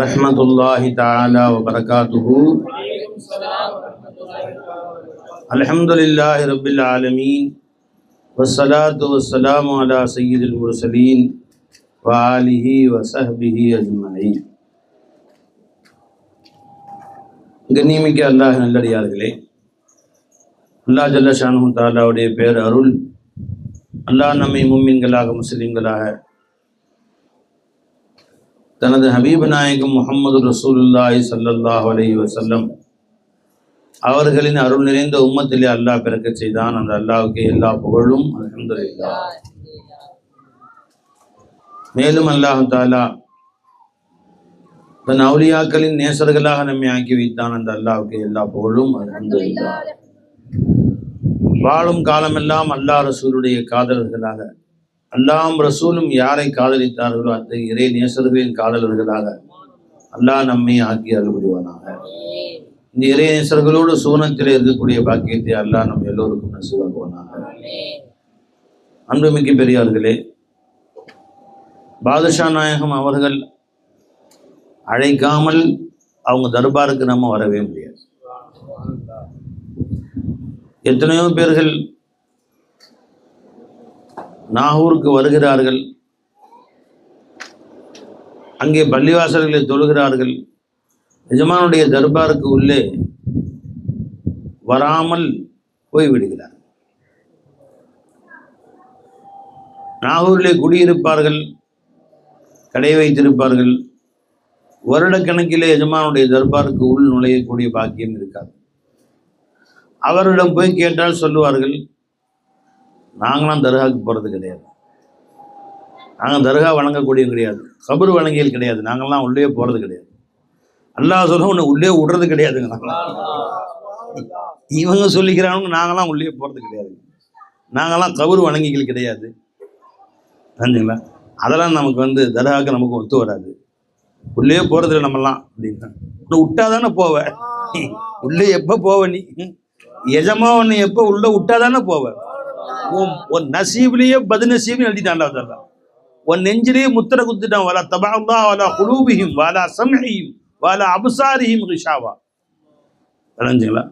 رحمت اللہ تعالی وبرکاتہ۔ الحمدللہ رب العالمین، والصلاة والسلام علی سید المرسلین وآلہ وصحبہ اجمعین۔ گنی میں کہ اللہ نے لڑی یاد لے اللہ جللہ شانہ تعالی وڑے پیر ارل اللہ نمی مومن گلا مسلم گلا ہے۔ தனது ஹபீப் நாயகம் முகமது ரசூலுல்லாஹி சல்லாஹ் அலி வசல்லம் அவர்களின் அருள் நிறைந்த உம்மத்திலே அல்லாஹ் பிறக்க செய்தான். அந்த அல்லாவுக்கு எல்லா புகழும் அலமதுல்லா மேலும் அல்லாஹ் தாலா தன் அவுலியாக்களின் நேசர்களாக நம்மை ஆக்கி வைத்தான். அந்த அல்லாவுக்கு எல்லா புகழும் அலமதுல்லா வாழும் காலமெல்லாம் அல்லாஹ் ரசூலுடைய காதலர்களாக அல்லாம் ரசூலும் யாரை காதலித்தார்களோ அந்த இறை நேசர்களின் காதலர்களாக அல்லாஹ் நம்மை ஆக்கி அருள் இந்த இறை நேசர்களோடு சூனத்தில் இருக்கக்கூடிய பாக்கியத்தை அல்லாஹ் நம்ம எல்லோருக்கும் நசிவாக்குவானாக. அன்புமிக்க பெரியார்களே பாதுஷா நாயகம் அவர்கள் அழைக்காமல் அவங்க தர்பாருக்கு நம்ம வரவே முடியாது. எத்தனையோ பேர்கள் நாகூருக்கு வருகிறார்கள். அங்கே பள்ளிவாசல்களை தொழுகிறார்கள். எஜமானுடைய தர்பாருக்கு உள்ளே வராமல் போய்விடுகிறார். நாகூரிலே குடியிருப்பார்கள் கடை வைத்திருப்பார்கள். வருடக்கணக்கிலே எஜமானுடைய தர்பாருக்கு உள் நுழையக்கூடிய பாக்கியம் இருக்காது. அவரிடம் போய் கேட்டால் சொல்லுவார்கள் நாங்களாம் தர்காவுக்கு போகிறது கிடையாது. நாங்கள் தர்கா வணங்கக்கூடிய கிடையாது. கபர் வணங்கியல் கிடையாது. நாங்கள்லாம் உள்ளே போகிறது கிடையாது. அல்லாஹ் சொல்ல ஒன்று உள்ளே விடுறது கிடையாதுங்க. நாங்களாம் இவங்க சொல்லிக்கிறாங்க நாங்களாம் உள்ளே போகிறது கிடையாது. நாங்களாம் கபர் வணங்கிகள் கிடையாது. தெரிஞ்சுங்களா அதெல்லாம் நமக்கு வந்து தர்காவுக்கு நமக்கு ஒத்து வராது. உள்ளே போகிறதில்ல நம்மலாம் அப்படின்னா. உன்னை விட்டாதானே போவ? உள்ளே எப்போ போவ நீ? எஜமா உன்னை எப்போ உள்ள விட்டாதானே போவேன் உன் உன் நசீப்லயே பதிநசீப்னு எழுதிட்டான்டா அதெல்லாம் உன் நெஞ்சிலேயே முத்திர குத்துட்டான். வாலா தபால்லா வாலா குலூபிஹிம் வாலா சம்ஹியும் வாலா அபுசாரியும் ரிஷாவா. விளைஞ்சுங்களா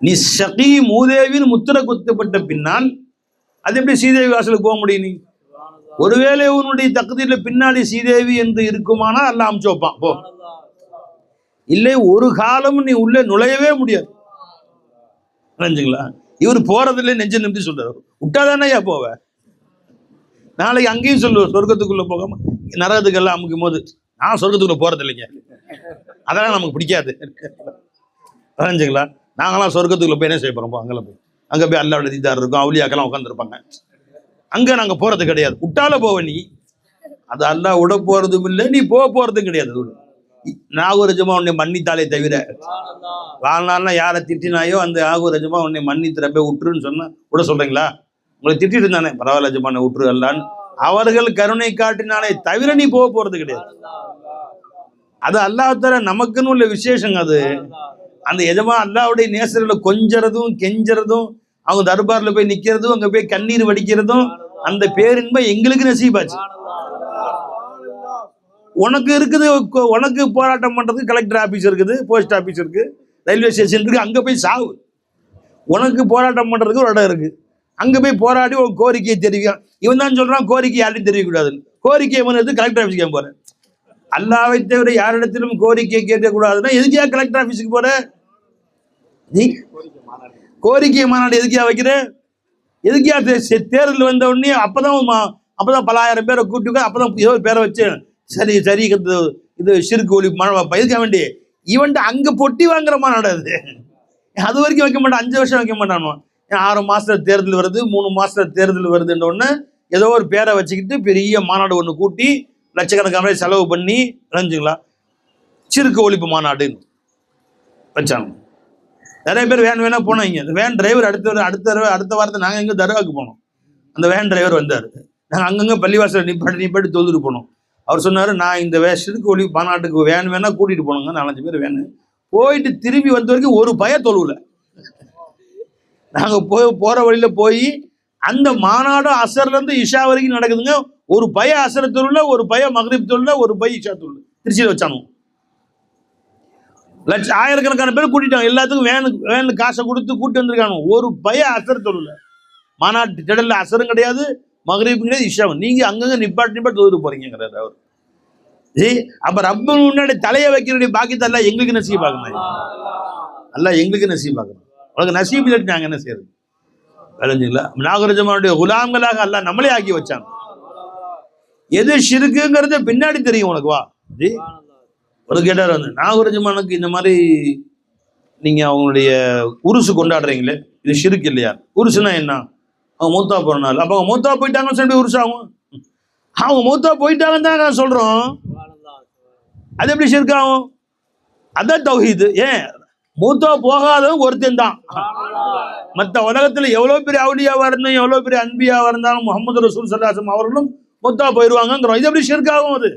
நீ ஷகி மூதேவின்னு முத்திர குத்தப்பட்ட பின்னால் அது எப்படி சீதேவி வாசலுக்கு போக முடியும் நீ? ஒருவேளை உன்னுடைய தகுதியில் பின்னாடி சீதேவி என்று இருக்குமானா எல்லாம் அமுச்சு வைப்பான். போ. இல்லை ஒரு காலமும் நீ உள்ளே நுழையவே முடியாது. நினைஞ்சுங்களா இவர் போறதில்லை நெஞ்ச நிமித்தி சொல்றாரு. விட்டாதானேயா போவ? நாளைக்கு அங்கேயும் சொல்லுவோம் சொர்க்கத்துக்குள்ள போகாம நரகத்துக்கெல்லாம் அமுக்கும் போது. நான் சொர்க்கத்துக்குள்ள போறது இல்லைங்க அதெல்லாம் நமக்கு பிடிக்காது. வரைஞ்சிங்களா நாங்களாம் சொர்க்கத்துக்குள்ள போய் என்ன செய்ய போறோம்? அங்கே போய். அங்கே போய் அல்லாவோட தீதார் இருக்கும் அவுலியாக்கெல்லாம் உட்காந்துருப்பாங்க அங்கே நாங்கள் போறது கிடையாது. விட்டால போவ நீ. அது அல்லாஹ் விட போறதும் இல்லை நீ போக போறதும் கிடையாது. அது நாகூரஜமா உன்னை மன்னித்தாலே தவிர. வாழ்நாள்னா யாரை திட்டினாயோ அந்த ஆகுரஜமா உன்னை மன்னித்திர போய் விட்டுருன்னு சொன்னா விட சொல்றீங்களா? உங்களை திட்டிட்டு இருந்தானே பரவாயில்ல ஜமானை விட்டுரு அல்லான்னு. அவர்கள் கருணை காட்டினாலே தவிர நீ போக போறது கிடையாது. அது அல்லாஹ் நமக்குன்னு உள்ள விசேஷங்க அது. அந்த எஜமா அல்லாவுடைய நேசர்களை கொஞ்சறதும் கெஞ்சறதும் அவங்க தர்பார்ல போய் நிக்கிறதும் அங்க போய் கண்ணீர் வடிக்கிறதும் அந்த பேரின்பம் எங்களுக்கு நசீபாச்சு. உனக்கு இருக்குது உனக்கு போராட்டம் பண்ணுறதுக்கு கலெக்டர் ஆஃபீஸ் இருக்குது போஸ்ட் ஆஃபீஸ் இருக்குது ரயில்வே ஸ்டேஷன் இருக்குது அங்கே போய் சாவு. உனக்கு போராட்டம் பண்ணுறதுக்கு ஒரு இடம் இருக்குது அங்கே போய் போராடி ஒரு கோரிக்கையை தெரிவிக்கும் இவன் தான் சொல்கிறான் கோரிக்கை யார்ட்டையும் தெரிவிக்கக்கூடாதுன்னு கோரிக்கையை வந்து கலெக்டர் ஆஃபீஸ்க்கு போகிறேன் போறேன். அல்லாவை தவிர யாரிடத்திலும் கோரிக்கையை கேட்கக்கூடாதுன்னா எதுக்கியா கலெக்டர் ஆஃபீஸுக்கு போகிறேன் நீ கோரிக்கை மாநாடு எதுக்கியா வைக்கிற? எதுக்கியா தேர்தல் வந்த உடனே அப்போ தான் அப்போ தான் பல பலாயிரம் பேரை கூப்பிட்டு அப்போ தான் ஏதோ பேரை வச்சு சரி சரி இது இது சிறுக்கு ஒளி மழை எதுக்க வேண்டி இவன்ட்டு அங்கே பொட்டி வாங்குற மாநாடு அது அது வரைக்கும் வைக்க மாட்டான் அஞ்சு வருஷம் வைக்க மாட்டானோ ஏன் ஆறு மாசத்துல தேர்தல் வருது மூணு மாசத்துல தேர்தல் வருதுன்ற ஒன்று ஏதோ ஒரு பேரை வச்சுக்கிட்டு பெரிய மாநாடு ஒன்று கூட்டி லட்சக்கணக்கான செலவு பண்ணி நினைஞ்சுங்களா சிறுக்கு ஒழிப்பு மாநாடுன்னு வச்சாங்க நிறைய பேர் வேன் வேணா போனாங்க இங்கே. வேன் டிரைவர் அடுத்த அடுத்த தடவை அடுத்த வாரத்தை நாங்கள் எங்கே தர்வாக்கு போனோம். அந்த வேன் டிரைவர் வந்தார். நாங்கள் அங்கங்கே பள்ளிவாசல் நிப்பாட்டி நிப்பாட்டி தொழுதுட்டு போனோம். அவர் சொன்னார் நான் இந்த வே சிறுக்கு ஒளி மாநாட்டுக்கு வேன் வேணால் கூட்டிகிட்டு போனோங்க நாலஞ்சு பேர் வேணும். போயிட்டு திரும்பி வந்த வரைக்கும் ஒரு பய தொழுவில். நாங்கள் போய் போகிற வழியில் போய் அந்த மாநாடு அசர்லேருந்து இஷா வரைக்கும் நடக்குதுங்க. ஒரு பய அசர தொழில ஒரு பய மகரிப் தொழில ஒரு பய இஷா தொழில் திருச்சியில் வச்சானோ லட்ச ஆயிரக்கணக்கான பேர் கூட்டிட்டாங்க. எல்லாத்துக்கும் வேனுக்கு வேனு காசை கொடுத்து கூட்டி வந்திருக்காங்க. ஒரு பய அசர் தொழில மாநாட்டு திடலில் அசரும் கிடையாது. மகரீப் கிடையாது இஷாவும் நீங்க அங்கங்க நிப்பாட்டு நிப்பாட்டி தொழுது போறீங்கிறாரு அவர். ஏய் அப்ப ரப்ப முன்னாடி தலையை வைக்கிறடைய பாக்கியத்தை எல்லாம் எங்களுக்கு நசீப் பார்க்கணும் அல்லா எங்களுக்கு நசீப் பார்க்கணும் உனக்கு நசீப் இல்லாட்டி நாங்க என்ன செய்யறது விளைஞ்சுங்களா நாகரஜமானுடைய குலாம்களாக அல்ல நம்மளே ஆக்கி வச்சாங்க. எது ஷிருக்குங்கிறது பின்னாடி தெரியும் உனக்கு வா. ஜி ஒரு கேட்டார் வந்து நாகரஜமானுக்கு இந்த மாதிரி நீங்க அவங்களுடைய உருசு கொண்டாடுறீங்களே இது ஷிருக்கு இல்லையா? உருசுனா என்ன? அவங்க மூத்தா போற நாள் அப்ப அவங்க மூத்தா போயிட்டாங்கன்னு சொல்லி உருசாகும் அவங்க? மூத்தா போயிட்டாங்கன்னு தான் நான் சொல்றோம். அது எப்படி ஷிர்க் அதான் தௌஹீது. ஏன்? மூத்தா போகாதவன் ஒருத்தன் தான். மற்ற உலகத்துல எவ்வளவு பெரிய அவுலியாவா இருந்தாலும் எவ்வளவு பெரிய அன்பியாவா இருந்தாலும் முகமது ரசூல் சல்லாசம் அவர்களும் மூத்தா போயிடுவாங்கிறோம் இது எப்படி ஷிர்க் அது?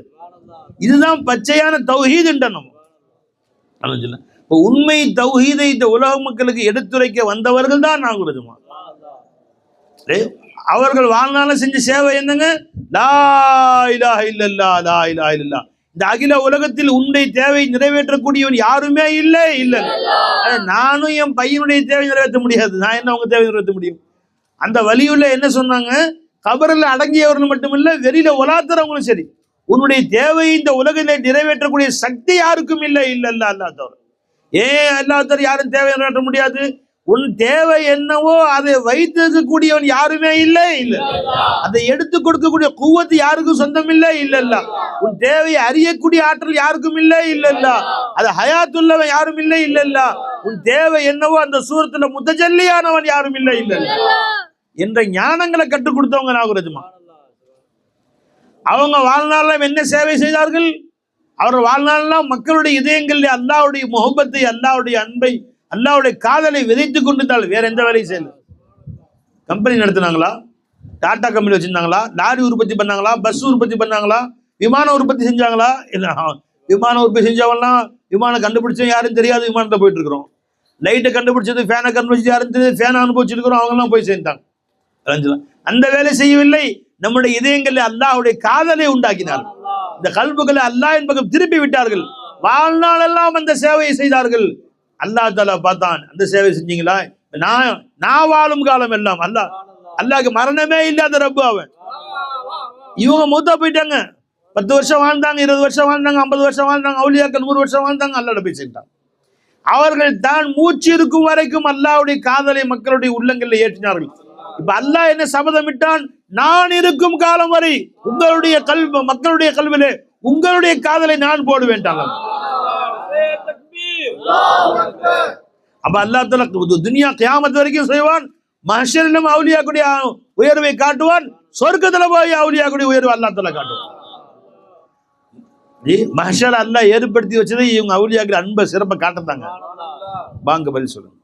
இதுதான் பச்சையான தௌஹீதுன்ற நம்ம. இப்போ உண்மை தௌஹீதை இந்த உலக மக்களுக்கு எடுத்துரைக்க வந்தவர்கள் தான் நாங்கள் அவர்கள் வாழ்நாள செஞ்ச சேவை என்னங்க? லா இலாஹ இல்லல்லா லா இலாஹ இல்லல்லா. இந்த அகில உலகத்தில் உன்னுடைய தேவை நிறைவேற்றக்கூடியவன் யாருமே இல்லை இல்லை. நானும் என் பையனுடைய தேவை நிறைவேற்ற முடியாது. நான் என்ன உங்க தேவை நிறைவேற்ற முடியும்? அந்த வழியுள்ள என்ன சொன்னாங்க? கபரில் அடங்கியவர்கள் மட்டுமில்ல வெளியில உலாத்துறவங்களும் சரி. உன்னுடைய தேவை இந்த உலகத்தை நிறைவேற்றக்கூடிய சக்தி யாருக்கும் இல்லை இல்லை இல்ல அல்லாதவர் ஏன் அல்லாத்தவர் யாரும் தேவை நிறைவேற்ற முடியாது? உன் தேவை என்னவோ அதை வைத்திருக்கக்கூடியவன் யாருமே இல்லை. இல்லை. அதை எடுத்து கொடுக்கக்கூடிய குவத்து யாருக்கும் சொந்தம் இல்லை. இல்ல உன் தேவையை அறியக்கூடிய ஆற்றல் யாருக்கும் இல்லை. இல்லல்ல அதை அது ஹயாத்துள்ளவன் யாரும் இல்லை. இல்லல்ல உன் தேவை என்னவோ அந்த சூரத்துல முத்தஜல்லியானவன் யாரும் இல்லை. இல்ல என்ற ஞானங்களை கற்றுக் கொடுத்தவங்க நாகுரஜுமா அவங்க வாழ்நாளெல்லாம் என்ன சேவை செய்தார்கள்? அவர் வாழ்நாளெல்லாம் மக்களுடைய இதயங்களில் அல்லாவுடைய முகப்பத்தை அல்லாவுடைய அன்பை அல்லாவுடைய காதலை விதைத்து கொண்டிருந்தால் வேற எந்த வேலையும் செய்யல. கம்பெனி நடத்தினாங்களா? டாடா கம்பெனி வச்சிருந்தாங்களா? லாரி உற்பத்தி பண்ணாங்களா? பஸ் உற்பத்தி பண்ணாங்களா? விமான உற்பத்தி செஞ்சாங்களா? இல்லை விமான உற்பத்தி செஞ்சவங்கலாம் விமானம் கண்டுபிடிச்சோம் யாரும் தெரியாது. விமானத்தை போயிட்டு இருக்கிறோம். லைட்டை கண்டுபிடிச்சது ஃபேனை கண்டுபிடிச்சது யாரும் தெரியாது. ஃபேனை அனுபவிச்சிருக்கிறோம் அவங்கெல்லாம் போய் சேர்ந்தாங்க அந்த வேலை செய்யவில்லை. நம்முடைய இதயங்களில் அல்லாஹுடைய காதலை உண்டாக்கினார் இந்த கல்புகளை அல்லாஹ் என்பகம் திருப்பி விட்டார்கள். வாழ்நாளெல்லாம் அந்த சேவையை செய்தார்கள். அல்லாஹ் தாலா பார்த்தான். அந்த சேவை செஞ்சீங்களா? நான் நான் வாழும் காலம் எல்லாம் அல்லாஹ். அல்லாக்கு மரணமே இல்லாத ரப்பு அவன். இவங்க மூத்தா போயிட்டாங்க. பத்து வருஷம் வாழ்ந்தாங்க இருபது வருஷம் வாழ்ந்தாங்க ஐம்பது வருஷம் வாழ்ந்தாங்க அவுளியாக்கள் நூறு வருஷம் வாழ்ந்தாங்க அல்லாட பேசிட்டாங்க அவர்கள் தான் மூச்சு இருக்கும் வரைக்கும் அல்லாவுடைய காதலை மக்களுடைய உள்ளங்களில் ஏற்றினார்கள். இப்ப அல்லாஹ் என்ன சபதமிட்டான்? நான் இருக்கும் காலம் வரை உங்களுடைய கல்வி மக்களுடைய கல்வியிலே உங்களுடைய காதலை நான் போட அப்ப அல்லாஹ் தஆலா துனியா கியாமத்து வரைக்கும் செய்வான். மஹஷரிலும் அவுலியாக்குடைய உயர்வை காட்டுவான். சொர்க்கத்துல போய் அவுலியாக்குடைய உயர்வு அல்லா தஆலா காட்டுவான். ஜி அல்லா அல்லாஹ் ஏற்படுத்தி வச்சதை இவங்க அவுலியாக்குற அன்பை சிறப்பை காட்டுறாங்க. வாங்க பதில் சொல்லுங்க.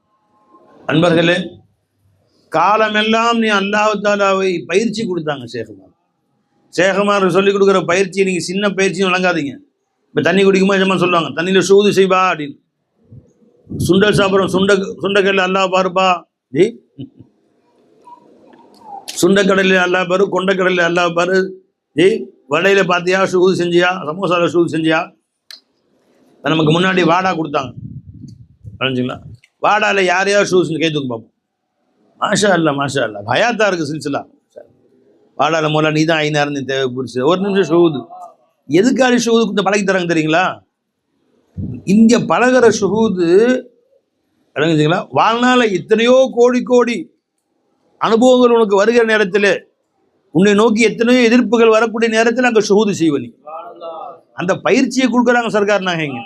அன்பர்களே காலமெல்லாம் நீ அல்லாஹ் தாலாவை பயிற்சி கொடுத்தாங்க சேகமார் சேகமார் சொல்லிக் கொடுக்குற பயிற்சி நீங்க சின்ன பயிற்சியும் வழங்காதீங்க. இப்போ தண்ணி குடிக்கும்போது என்னமா சொல்லுவாங்க. தண்ணியில சூது செய்வா அப்படின்னு. சுண்டல் சாப்பிட்றோம். சுண்ட சுண்டக்கடலை அல்லாஹ் பாருப்பா. ஜி சுண்டக்கடலில் அல்லாஹ் பாரு கொண்டக்கடலில் அல்லாஹ் பாரு. ஜி வடையில பார்த்தியா சூது செஞ்சியா சமோசாவில் சூது செஞ்சியா? நமக்கு முன்னாடி வாடா கொடுத்தாங்க. புரிஞ்சுங்களா? வாடால யார் யார் ஷூஸ் கை தூக்கு பார்ப்போம் மாஷா அல்ல மாஷா அல்ல ஹயாத்தா இருக்கு சில்சிலா. வாடால மூலம் நீ தான் ஐநாயிரம் தேவை புரிச்சு ஒரு நிமிஷம் ஷூது எதுக்காக ஷூது கொஞ்சம் பழகி தராங்க தெரியுங்களா? இங்க பழகுற ஷுஹூது விளங்குச்சுங்களா வாழ்நாள எத்தனையோ கோடி கோடி அனுபவங்கள் உனக்கு வருகிற நேரத்தில் உன்னை நோக்கி எத்தனையோ எதிர்ப்புகள் வரக்கூடிய நேரத்தில் அங்கே ஷுஹூது செய்வனி அந்த பயிற்சியை கொடுக்குறாங்க சர்க்கார் இங்கே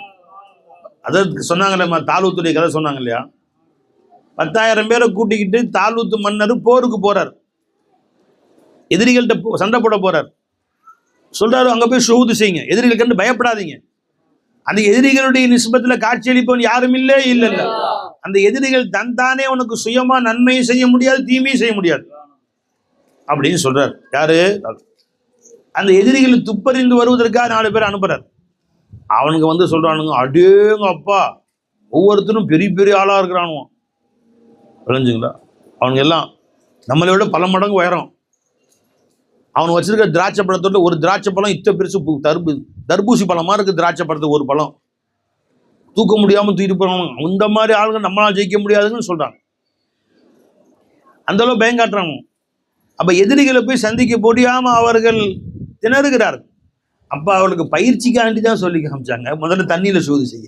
அதற்கு சொன்னாங்கல்ல தாலூத்துடைய கதை சொன்னாங்க இல்லையா பத்தாயிரம் பேரை கூட்டிக்கிட்டு தாலூத்து மன்னர் போருக்கு போறார். எதிரிகள்கிட்ட போ- சண்டை போட போறார். சொல்றாரு அங்கே போய் ஷூது செய்யுங்க. எதிரிகள் கண்டு பயப்படாதீங்க. அந்த எதிரிகளுடைய நிஸ்பத்துல காட்சியளிப்பவன் யாரும் இல்லை இல்ல இல்ல. அந்த எதிரிகள் தன் தானே உனக்கு சுயமா நன்மையும் செய்ய முடியாது தீமையும் செய்ய முடியாது. அப்படின்னு சொல்றார். யாரு? அந்த எதிரிகள் துப்பறிந்து வருவதற்காக நாலு பேர் அனுப்புறார். அவனுங்க வந்து சொல்றானுங்க அடேங்க அப்பா ஒவ்வொருத்தரும் பெரிய பெரிய ஆளா இருக்கிறானுவோ. புரிஞ்சுங்களா? அவனுங்க எல்லாம் நம்மளை விட பல மடங்கு உயரம். அவன் வச்சிருக்க திராட்சை பழத்தோட ஒரு திராட்சை பழம் இத்த பெருசு தர்பு தர்பூசி பழமா இருக்கு திராட்சை பழத்தை ஒரு பழம். தூக்க முடியாம தூக்கிட்டு போறாங்க அந்த மாதிரி ஆளுங்க நம்மளால ஜெயிக்க முடியாதுன்னு சொல்றாங்க. அந்த அளவு அப்போ அப்ப எதிரிகளை போய் சந்திக்க முடியாமல் அவர்கள் திணறுகிறார்கள். அப்போ அவர்களுக்கு பயிற்சிக்காண்டி தான் சொல்லி காமிச்சாங்க. முதல்ல தண்ணியில சூது செய்ய.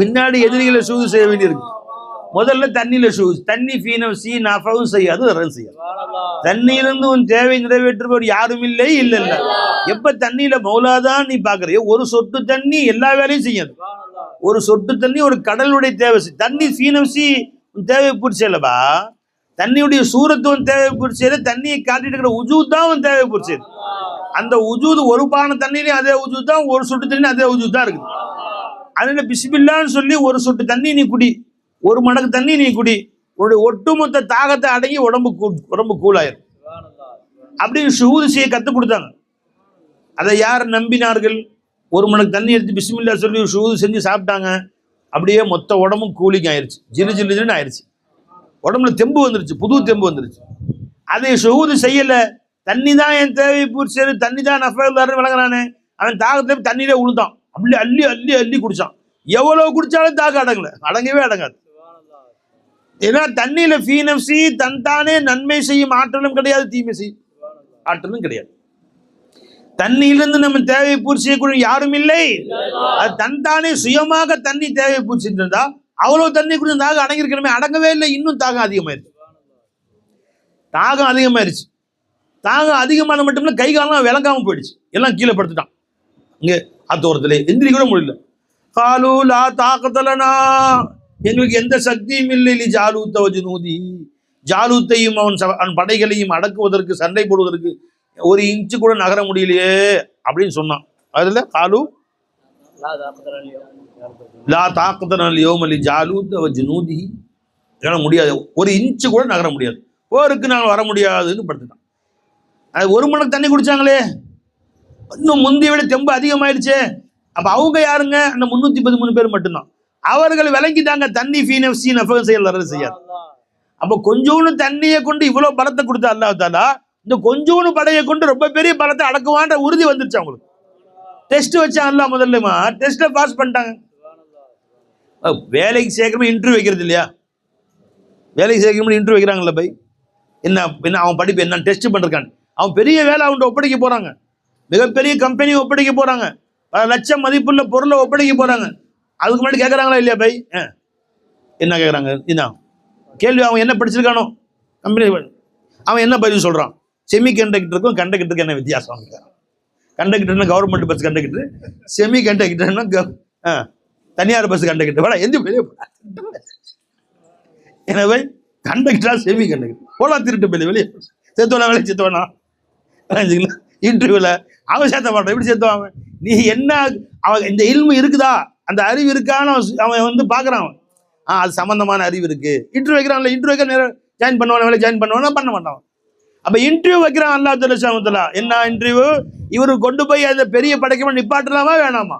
பின்னாடி எதிரிகளை சூது செய்ய வேண்டியிருக்கு. முதல்ல தண்ணியில் சூது தண்ணி ஃபீனம் சீ நஃபவும் செய்யாது ரன் செய்யாது. தண்ணியிலிருந்து உன் தேவை நிறைவேற்றுபவர் யாரும் இல்லை இல்ல இல்ல. எப்ப தண்ணியில மௌலாதான் நீ பாக்குறியோ ஒரு சொட்டு தண்ணி எல்லா வேலையும் செய்யாது. ஒரு சொட்டு தண்ணி ஒரு கடலுடைய தேவை தண்ணி ஃபீனம் சி உன் தேவை பூர்ச்சியல்லவா தண்ணியுடைய சூரத்துவம் தேவை பூர்ச்சியல தண்ணியை காட்டிட்டு இருக்கிற உஜூத் தான் உன் தேவை பூர்ச்சியது அந்த உஜூத் ஒரு பானை தண்ணிலையும் அதே உஜூத் தான் ஒரு சொட்டு தண்ணி அதே உஜூத் தான் இருக்குது. அதனால பிஸ்மில்லான்னு சொல்லி ஒரு சொட்டு தண்ணி நீ குடி ஒரு மடக்கு தண்ணி நீ குடி. உன்னுடைய ஒட்டுமொத்த தாகத்தை அடங்கி உடம்பு கூ- உடம்பு கூலாயிரும் அப்படின்னு ஷூது செய்ய கற்றுக் கொடுத்தாங்க. அதை யார் நம்பினார்கள்? ஒரு மணிக்கு தண்ணி எடுத்து பிஸ்மில்லா சொல்லி ஷூது செஞ்சு சாப்பிட்டாங்க. அப்படியே மொத்த உடம்பும் கூலிங் ஆயிடுச்சு ஜிலு ஜிலு ஜிலுன்னு உடம்புல தெம்பு வந்துருச்சு புது தெம்பு வந்துருச்சு. அதை ஷூது செய்யலை. தண்ணி தான் என் தேவை பூர்த்தி தண்ணி தான் நஃபர்னு விளங்குறானே அவன் தாகத்துல போய் தண்ணியிலே உளுந்தான் அப்படி அள்ளி அள்ளி அள்ளி குடிச்சான். எவ்வளவு குடிச்சாலும் தாகம் அடங்கல. அடங்கவே அடங்காது. ஏன்னா தண்ணியில ஃபீனப்சி தன்தானே நன்மை செய்யும் ஆற்றலும் கிடையாது தீமை செய்யும் ஆற்றலும் கிடையாது. தண்ணியிலிருந்து நம்ம தேவையை பூர்த்தி செய்யக்கூடிய யாரும் இல்லை. அது தன் தானே சுயமாக தண்ணி தேவையை பூர்த்தி இருந்தா அவ்வளவு தண்ணி குடிச்சு தாகம் அடங்கியிருக்கணுமே அடங்கவே இல்லை. இன்னும் தாகம் அதிகமாயிருச்சு தாகம் அதிகமாயிருச்சு தாகம் அதிகமான மட்டும் இல்ல கை காலம் விளங்காம போயிடுச்சு. எல்லாம் கீழே படுத்துட்டான். இங்கே அத்தோரத்துல எந்திரி கூட முடியல. காலு லா தாக்கத்தலனா. எங்களுக்கு எந்த சக்தியும் இல்லை. லி ஜாலூத்த வஜுனூதி. ஜாலூத்தையும் அவன் ச- அவன் படைகளையும் அடக்குவதற்கு சண்டை போடுவதற்கு ஒரு இன்ச்சு கூட நகர முடியலையே அப்படின்னு சொன்னான். அதில் காலு? லா தாக்கத்தனல் யோமலி ஜாலூத் அவ ஜுனூதி என்னால் முடியாது. ஒரு இன்ச்சு கூட நகர முடியாது. போருக்கு நாங்கள் வர முடியாதுன்னு படுத்துட்டான். அது ஒரு மணக்கு தண்ணி குடித்தாங்களே இன்னும் முந்தைய விட தெம்பு அதிகமாயிடுச்சே. அப்போ அவங்க யாருங்க? அந்த முந்நூற்றி பதிமூணு பேர் மட்டும்தான். அவர்கள் விளங்கிட்டாங்க தண்ணி ஃபீனப்சி நஃபகம் செய்யல செய்யாது. அப்ப கொஞ்சோண்டு தண்ணியை கொண்டு இவ்வளவு பலத்தை கொடுத்த அல்லாஹ் தாலா இந்த கொஞ்சோண்டு படையை கொண்டு ரொம்ப பெரிய பலத்தை அடக்குவான்ற உறுதி வந்துருச்சு அவங்களுக்கு. டெஸ்ட் வச்சான் அல்லா முதல்லமா டெஸ்ட்ல பாஸ் பண்ணிட்டாங்க. வேலைக்கு சேர்க்கணும் இன்டர்வியூ வைக்கிறது இல்லையா? வேலைக்கு சேர்க்கணும் இன்டர்வியூ வைக்கிறாங்கல்ல பை? என்ன என்ன அவன் படிப்பு என்ன டெஸ்ட் பண்ணிருக்கான். அவன் பெரிய வேலை அவன்கிட்ட ஒப்படைக்க போறாங்க. மிகப்பெரிய கம்பெனி ஒப்படைக்க போறாங்க. பல லட்சம் மதிப்புள்ள பொருளை ஒப்படைக்க போறாங்க. அதுக்கு முன்னாடி கேட்குறாங்களா இல்லையா பை? என்ன கேட்குறாங்க என்ன? கேள்வி அவன் என்ன படிச்சிருக்கானோ? கம்பெனி அவன் என்ன பதில் சொல்கிறான் செமி கண்டக்டருக்கும் கண்டக்டருக்கும் என்ன வித்தியாசம் கண்டக்டர்னா கவர்மெண்ட் பஸ் கண்டக்டர் செமி கண்டக்டர்னா தனியார் பஸ் கண்டக்டர் வேடா எந்த வெளியே எனவே கண்டக்டரா செமி கண்டக்டர் போலா திருட்டு போய் வெளியே செத்துவனா வேலை செத்துவனா இன்டர்வியூவில் அவன் சேர்த்த மாட்டான் எப்படி சேர்த்துவான்? நீ என்ன அவன் இந்த இல்மு இருக்குதா? அந்த அறிவு இருக்கான்னு அவன் வந்து பார்க்கறான் அவன். ஆ அது சம்பந்தமான அறிவு இருக்கு. இன்டர்வியூ வைக்கிறான்ல இன்டர்வியூ வைக்கிற நேரம் ஜாயின் பண்ணுவான வேலை ஜாயின் பண்ணுவானா? பண்ண மாட்டான் அப்ப இன்டர்வியூ வைக்கிறான் அல்லா தலா என்ன இன்டர்வியூ இவரு கொண்டு போய் அந்த பெரிய படைக்கமா நிப்பாட்டலாமா வேணாமா?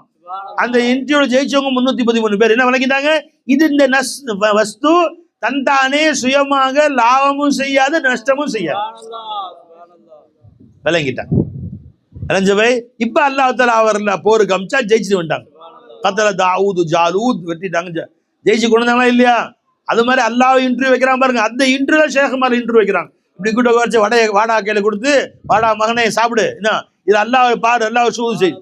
அந்த இன்டர்வியூல ஜெயிச்சவங்க முன்னூத்தி பதிமூணு பேர். என்ன விளக்கிட்டாங்க? இது இந்த நஸ் வஸ்து தன்தானே சுயமாக லாபமும் செய்யாது நஷ்டமும் செய்யாது. விளங்கிட்டான் விளைஞ்சவை இப்ப அல்லாஹால அவர்ல போருக்கு அமிச்சா ஜெயிச்சுட்டு வந்துட்டாங்க. கத்தல தாவூது ஜாலூத் வெட்டிட்டாங்க. ஜெயிச்சு கொண்டு வந்தாங்களா இல்லையா? அது மாதிரி அல்லாஹ் இன்டர்வியூ வைக்கிறான் பாருங்க. அந்த இன்டர்வியூ ஷேகுமார் இன்டர்வியூ வைக்கிறாங்க. இப்படி கூட்ட வச்சு வடைய வாடா கையில கொடுத்து வாடா மகனே சாப்பிடு. என்ன? இது அல்லாஹ் பாரு அல்லாஹ் சூது செய்.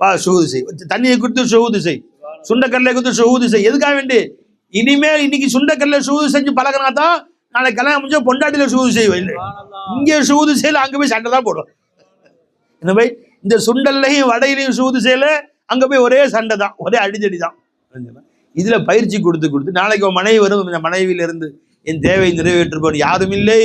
வா ஷூது செய். தண்ணியை கொடுத்து ஷூது செய். சுண்டக்கல்லை கொடுத்து ஷூது செய். எதுக்காக வேண்டி? இனிமேல் இன்னைக்கு சுண்டக்கல்ல ஷூது செஞ்சு பழகினா தான் நாளைக்கு கல்யாணம் முடிஞ்சா பொண்டாட்டில ஷூது செய்வோம் இல்லை இங்கே சூது செய்யல அங்க போய் சண்டை தான் போடும். இந்த மாதிரி இந்த சுண்டல்லையும் வடையிலையும் சூது செய்யல அங்கே போய் ஒரே சண்டை தான் ஒரே அடிதடி தான். இதில் பயிற்சி கொடுத்து கொடுத்து நாளைக்கு உன் மனைவி வரும் இந்த மனைவியிலிருந்து என் தேவை நிறைவேற்றுப்பவன் யாரும் இல்லை.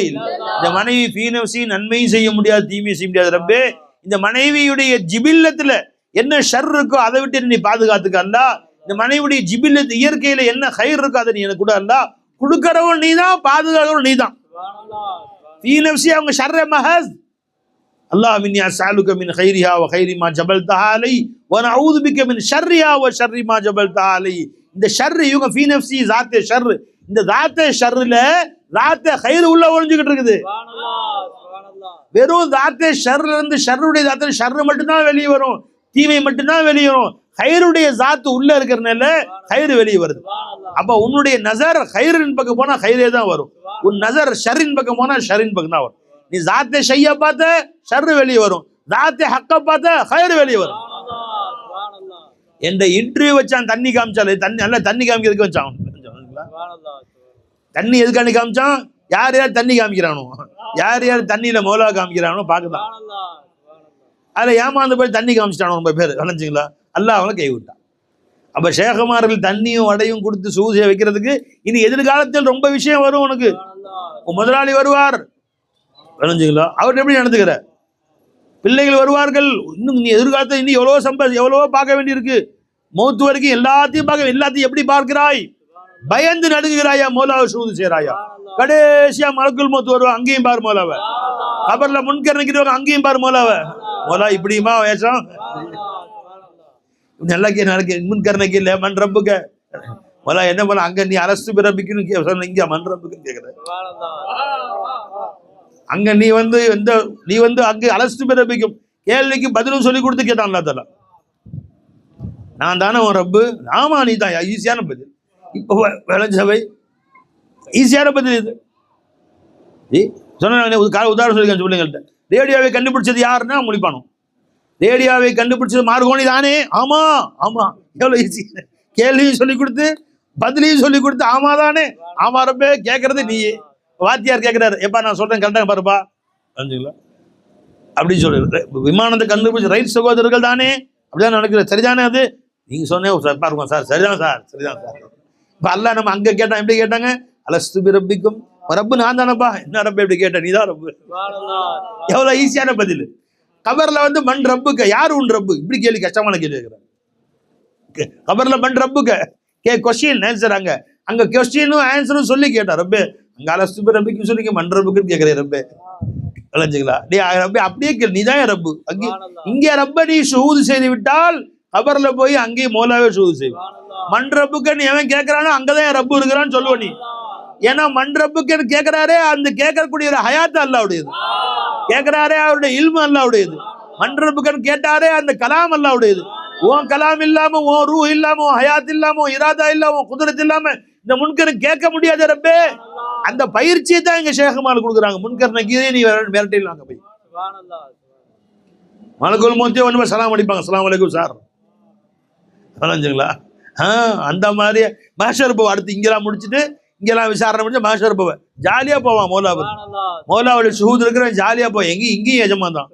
இந்த மனைவி பீனவசி நன்மையும் செய்ய முடியாது தீமையும் செய்ய முடியாது ரப்பே. இந்த மனைவியுடைய ஜிபில்லத்தில் என்ன ஷர் இருக்கோ அதை விட்டு நீ பாதுகாத்துக்கல்லா இந்த மனைவியுடைய ஜிபில்லத்து இயற்கையில் என்ன ஹயர் இருக்கோ அதை நீ எனக்கு கூட அல்லா. கொடுக்கறவன் நீ தான் பாதுகாக்கிறவன் நீ தான் அவங்க ஷர்ர மஹஸ். அல்லாஹ்மின் அசாலுக மின் ஹைரிஹா வ ஹைரிமா ஜபல் தஹாலை வ நஊது ஷர்ரிமா ஜபல் தஹாலை இந்த ஷர்ரு இவங்க ஃபீ நஃப்ஸி ஜாத்தே ஷர்ரு. இந்த ஜாத்தே ஷர்ருல ஜாத்தே ஹைர் உள்ள ஒளிஞ்சுக்கிட்டு இருக்குது. வெறும் ஜாத்தே ஷர்ல இருந்து ஷர்ருடைய ஜாத்தே ஷர்ரு மட்டும்தான் வெளியே வரும். தீமை மட்டும்தான் வெளியே வரும். ஹைருடைய ஜாத்து உள்ள இருக்கிறனால ஹைரு வெளியே வருது. அப்ப உன்னுடைய நசர் ஹைரின் பக்கம் போனா ஹைரே தான் வரும். உன் நசர் ஷரின் பக்கம் போனா ஷரின் பக்கம் தான் வரும். நீ ஜாத்தே ஷைய பார்த்த ஷர்ரு வெளியே வரும். ஜாத்தை ஹக்க பார்த்த ஹயர் வெளியே வரும். என்ற இன்டர்வியூ வச்சான் தண்ணி காமிச்சாலே தண்ணி நல்லா தண்ணி காமிக்கிறதுக்கு வச்சான் தண்ணி எதுக்காண்டி காமிச்சான்? யார் யார் தண்ணி காமிக்கிறானோ? யார் யார் தண்ணியில மோலா காமிக்கிறானோ பார்க்கலாம் அதுல ஏமாந்து போய் தண்ணி காமிச்சிட்டானோ ரொம்ப பேர் விளைஞ்சிங்களா அல்ல அவனை கைவிட்டான் அப்ப ஷேகுமார்கள் தண்ணியும் வடையும் கொடுத்து சூசியை வைக்கிறதுக்கு இனி எதிர்காலத்தில் ரொம்ப விஷயம் வரும் உனக்கு. முதலாளி வருவார். விளைஞ்சிங்களா அவர் எப்படி நடந்துக்கிற? பிள்ளைகள் வருவார்கள். இன்னும் நீ எதிர்காலத்தில் இன்னும் எவ்வளவோ சம்ப எவ்வளவோ பார்க்க வேண்டியிருக்கு. மௌத்து வரைக்கும் எல்லாத்தையும் பார்க்க எல்லாத்தையும் எப்படி பார்க்கிறாய்? பயந்து நடுங்குகிறாயா மோலாவை சூது செய்றாயா கடைசியா மலக்குள் மௌத்து வருவா அங்கேயும் பாரு மோலாவை. கபர்ல முன்கர் நிக்கிறவங்க அங்கேயும் பாரு மோலாவை. மோலா இப்படியுமா வேஷம்? நல்லா கே நடக்க முன்கர் நிக்கல மண் ரப்புக்க மோலா என்ன பண்ண அங்க நீ அரசு பிறப்பிக்கணும் கே- சொன்ன இங்க மண் ரப்புக்குன்னு அங்க நீ வந்து எந்த நீ வந்து அங்கே அலசு பிறப்பிக்கும் கேள்விக்கு பதிலும் சொல்லி கொடுத்து கேட்டான் அல்லா நான் தானே உன் ரப்பு? ஆமா நீ தான். ஈஸியான பதில். இப்போ விளைஞ்சவை ஈஸியான பதில் இது. சொன்ன உதாரணம் சொல்லி பிள்ளைங்கள்ட்ட. ரேடியோவை கண்டுபிடிச்சது யாருன்னா முழிப்பானோ ரேடியோவை கண்டுபிடிச்சது மார்கோனி தானே? ஆமா ஆமா. எவ்வளோ ஈஸி கேள்வியும் சொல்லி கொடுத்து பதிலையும் சொல்லி கொடுத்து ஆமா தானே? ஆமா ரப்பே கேட்கறது நீயே. வாத்தியார் கேட்கிறாரு எப்பா நான் சொல்றேன் கரெக்டாக பாருப்பா. புரிஞ்சுங்களா அப்படின்னு சொல்லு விமானத்தை கண்டுபிடிச்ச ரைட் சகோதரர்கள் தானே? அப்படிதான் நடக்குது. சரிதானே அது? நீங்க சொன்னே சார் பாருங்க சார் சரிதான் சார் சரிதான் சார். இப்போ அல்ல நம்ம அங்க கேட்டான் எப்படி கேட்டாங்க? அலஸ்து பிரபிக்கும் ரப்பு நான் தானப்பா? என்ன ரப்பு எப்படி கேட்ட? நீ தான் ரப்பு எவ்வளவு ஈஸியான பதில். கபர்ல வந்து மண் ரப்புக்க யார் உன் ரப்பு? இப்படி கேள்வி கஷ்டமான கேள்வி கேட்கிறேன் கபர்ல மண் ரப்புக்க. கே கொஸ்டின் ஆன்சர் அங்க. அங்க கொஸ்டினும் ஆன்சரும் சொல்லி கேட்டா ரப்பே. அங்க அலஸ்து ரப்பிக்கும் சொல்லி மண் ரப்புக்குன்னு கேட்கிறேன் ரப்பே. விளைஞ்சுங்களா நீ ரப்பே அப்படியே கேள் நீ தான் ரப்பு. அங்கே இங்கே ரப்ப நீ ஷூது செய்து விட்டால் கபர்ல போய் அங்கேயும் மோலாவே ஷூது செய்வோம் மண் ரப்புக்குன்னு எவன் கேட்கறானோ அங்கதான் ரப்பு இருக்கிறான்னு சொல்லுவ நீ. ஏன்னா மண் ரப்புக்குன்னு கேட்கிறாரே அந்த கேட்கக்கூடிய ஹயாத் அல்லாவுடையது. கேட்கிறாரே அவருடைய இல்மு அல்லாவுடையது. மண் ரப்புக்குன்னு கேட்டாரே அந்த கலாம் அல்லாவுடையது. உன் கலாம் இல்லாம உன் ரூ இல்லாம உன் ஹயாத் இல்லாம உன் இராதா இல்லாம உன் குதிரத் இல்லாம இந்த முன்கர் கேட்க முடியாது ரப்பே. அந்த பயிற்சியை தான் இங்க ஷேகமால் கொடுக்குறாங்க. முன்கர் நக்கீரே நீ மிரட்டிடலாங்க போய். மலக்குள் மோத்தியோ ஒன்று சலாம் அடிப்பாங்க. சலாம் வலைக்கும் சார். விளைஞ்சுங்களா ஆ அந்த மாதிரி மாஷர் போவா அடுத்து இங்கெல்லாம் முடிச்சுட்டு இங்கெல்லாம் விசாரணை முடிச்சு மாஷர் போவ. ஜாலியா போவான் மௌலாவு மௌலாவுடைய சுகூத் இருக்கிறவன் ஜாலியா போய் எங்கேயும் இங்கேயும் எஜமான் தான்.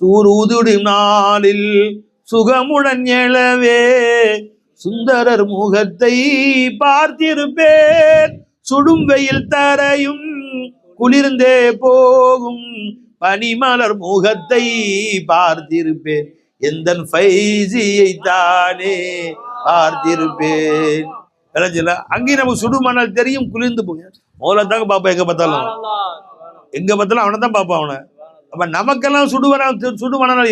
சூர் ஊதுடும் நாளில் சுகமுடன் எழவே சுந்தரர் முகத்தை பார்த்திருப்பேன். சுடும் வெயில் தரையும் குளிர்ந்தே போகும். பனிமலர் முகத்தை பார்த்திருப்பேன். எந்தன் ஃபைசியை தானே பார்த்திருப்பேன். விளைஞ்சல அங்கேயும் நமக்கு சுடுமணல் தெரியும் குளிர்ந்து போகும். மோல தாங்க பார்ப்போம் எங்க பார்த்தாலும். எங்க பார்த்தாலும் அவனை தான் பார்ப்பான் அவனை. அப்ப நமக்கெல்லாம் சுடுவன சுடுமணல்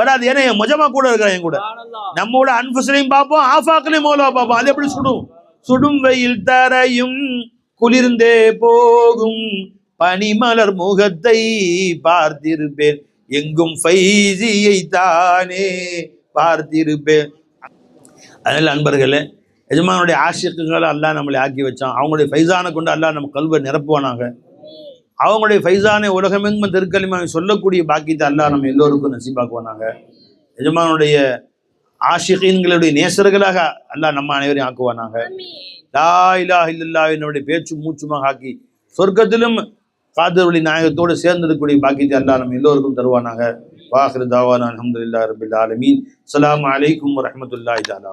வராது. ஏன்னா என் மொஜமா கூட இருக்கிறான் என் கூட. நம்மோட அன்புலையும் பார்ப்போம் ஆஃபாக்களையும் மோலா பார்ப்போம் அது எப்படி சுடும்? சுடும் வெயில் தரையும் குளிர்ந்தே போகும் பனிமலர் முகத்தை பார்த்திருப்பேன். எங்கும் ஃபைசியை தானே பார்த்திருப்பேன். அதனால அன்பர்களே எஜமானுடைய ஆசிரியங்களை அல்லாஹ் நம்மளை ஆக்கி வச்சான். அவங்களுடைய ஃபைசானை கொண்டு அல்லா நம்ம கல்வை நிரப்புவானாங்க அவங்களுடைய ஃபைசானை உலகமெங்கும் திருக்கலிமாவை சொல்லக்கூடிய பாக்கியத்தை அல்லா நம்ம எல்லோருக்கும் நசீபாக்குவானாங்க எஜமானுடைய ஆஷிகீன்களுடைய நேசர்களாக அல்லாஹ் நம்ம அனைவரையும் ஆக்குவானாங்க லா இலாஹ இல்லல்லாஹ் என்னுடைய பேச்சு மூச்சுமாக ஆக்கி சொர்க்கத்திலும் காதர்வழி நாயகத்தோடு சேர்ந்திருக்கக்கூடிய பாக்கியத்தை அல்லா நம்ம எல்லோருக்கும் தருவானாக. வாஹிர் தாவானா அஹமதுல்லா ரபில் ஆலமீன். அலாம் அலைக்கும் வரஹ்மத்துல்லாஹி தஆலா